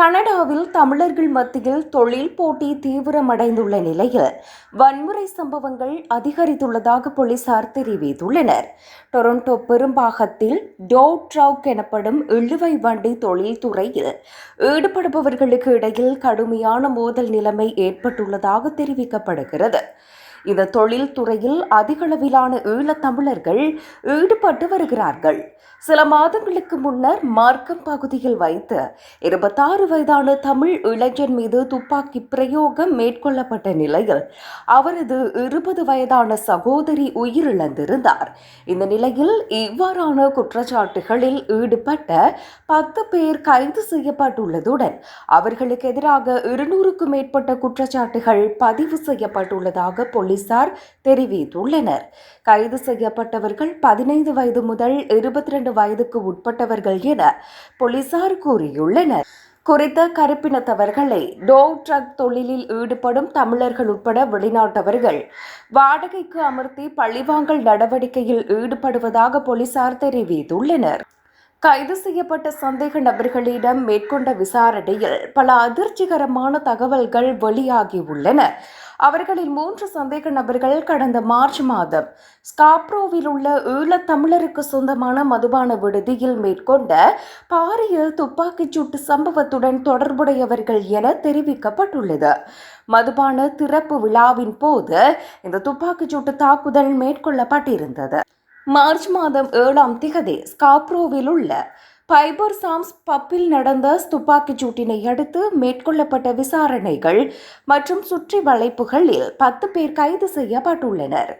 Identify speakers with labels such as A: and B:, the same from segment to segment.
A: கனடாவில் தமிழர்கள் மத்தியில் தொழில் போட்டி தீவிரமடைந்துள்ள நிலையில் வன்முறை சம்பவங்கள் அதிகரித்துள்ளதாக போலீசார் தெரிவித்துள்ளனர். டொரண்டோ பெரும்பாகத்தில் டோ ட்ரவுக் எனப்படும் இழுவை வண்டி தொழில்துறையில் ஈடுபடுபவர்களுக்கு இடையில் கடுமையான மோதல் நிலைமை ஏற்பட்டுள்ளதாக தெரிவிக்கப்படுகிறது. இந்த தொழில்துறையில் அதிகளவிலான ஈழத்தமிழர்கள் ஈடுபட்டு வருகிறார்கள். சில மாதங்களுக்கு முன்னர் மார்க்கம் பகுதியில் வைத்து இருபத்தாறு வயதான தமிழ் இளைஞன் மீது துப்பாக்கி பிரயோகம் மேற்கொள்ளப்பட்ட நிலையில் அவரது இருபது வயதான சகோதரி உயிரிழந்திருந்தார். இந்த நிலையில் இவ்வாறான குற்றச்சாட்டுகளில் ஈடுபட்ட பத்து பேர் கைது செய்யப்பட்டுள்ளதுடன் அவர்களுக்கு எதிராக இருநூறுக்கும் மேற்பட்ட குற்றச்சாட்டுகள் பதிவு செய்யப்பட்டுள்ளதாக போலீசார் தெரிவித்துள்ளனர். கைது செய்யப்பட்டவர்கள் பதினைந்து வயது முதல் இருபத்தி ரெண்டு வயதுக்கு உட்பட்டவர்கள் என போலீசார் கூறியுள்ளனர். குறித்த கருப்பினத்தவர்களை டோ ட்ரக் தொழிலில் ஈடுபடும் தமிழர்கள் உட்பட வெளிநாட்டவர்கள் வாடகைக்கு அமர்த்தி பழிவாங்கல் நடவடிக்கையில் ஈடுபடுவதாக போலீசார் தெரிவித்துள்ளனர். கைது செய்யப்பட்ட சந்தேக நபர்களிடம் மேற்கொண்ட விசாரணையில் பல அதிர்ச்சிகரமான தகவல்கள் வெளியாகியுள்ளன. அவர்களில் மூன்று சந்தேக நபர்கள் கடந்த மார்ச் மாதம் ஸ்காப்ரோவில் உள்ள ஈழத்தமிழருக்கு சொந்தமான மதுபான விடுதியில் மேற்கொண்ட பாரிய துப்பாக்கிச் சூட்டு சம்பவத்துடன் தொடர்புடையவர்கள் என தெரிவிக்கப்பட்டுள்ளது. மதுபான திறப்பு விழாவின் போது இந்த துப்பாக்கிச் சூட்டு தாக்குதல் மேற்கொள்ளப்பட்டிருந்தது. மார்ச் மாதம் ஏழாம் திகதி ஸ்காப்ரோவில் உள்ள பைபர் சாம்ஸ் பப்பில் நடந்த துப்பாக்கிச் சூட்டினை அடுத்து மேற்கொள்ளப்பட்ட விசாரணைகள் மற்றும் சுற்றி வளைப்புகளில் பத்து பேர் கைது செய்யப்பட்டுள்ளனர்.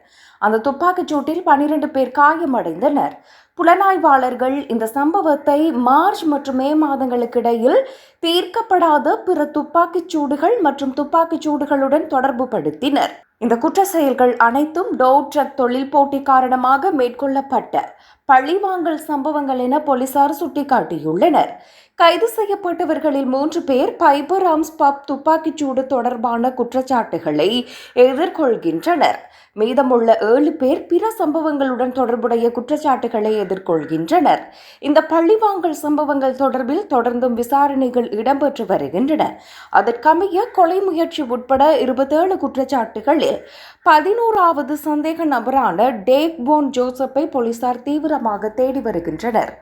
A: அந்த துப்பாக்கிச் சூட்டில் பனிரெண்டு பேர் காயமடைந்தனர். புலனாய்வாளர்கள் இந்த சம்பவத்தை மார்ச் மற்றும் மே மாதங்களுக்கு இடையில் தீர்க்கப்படாத பிற துப்பாக்கிச் சூடுகள் மற்றும் துப்பாக்கிச் சூடுகளுடன் தொடர்பு படுத்தினர் இந்த குற்ற செயல்கள் அனைத்தும் டோ ட்ரக் தொழில் போட்டி காரணமாக மேற்கொள்ளப்பட்ட பழிவாங்கல் சம்பவங்கள் என போலீசார் சுட்டிக்காட்டியுள்ளனர். கைது செய்யப்பட்டவர்களில் மூன்று பேர் பைபர் ஆம்ஸ் பப் துப்பாக்கிச்சூடு தொடர்பான குற்றச்சாட்டுகளை எதிர்கொள்கின்றனர். மீதமுள்ள ஏழு பேர் பிற சம்பவங்களுடன் தொடர்புடைய குற்றச்சாட்டுகளை எதிர்கொள்கின்றனர். இந்த பழிவாங்கல் சம்பவங்கள் தொடர்பில் தொடர்ந்தும் விசாரணைகள் இடம்பெற்று வருகின்றன. அதற்கமைய கொலை முயற்சி உட்பட இருபத்தேழு குற்றச்சாட்டுகளில் பதினோராவது சந்தேக நபரான டேக் போன் ஜோசப்பை போலீசார் தீவிரமாக தேடி வருகின்றனர்.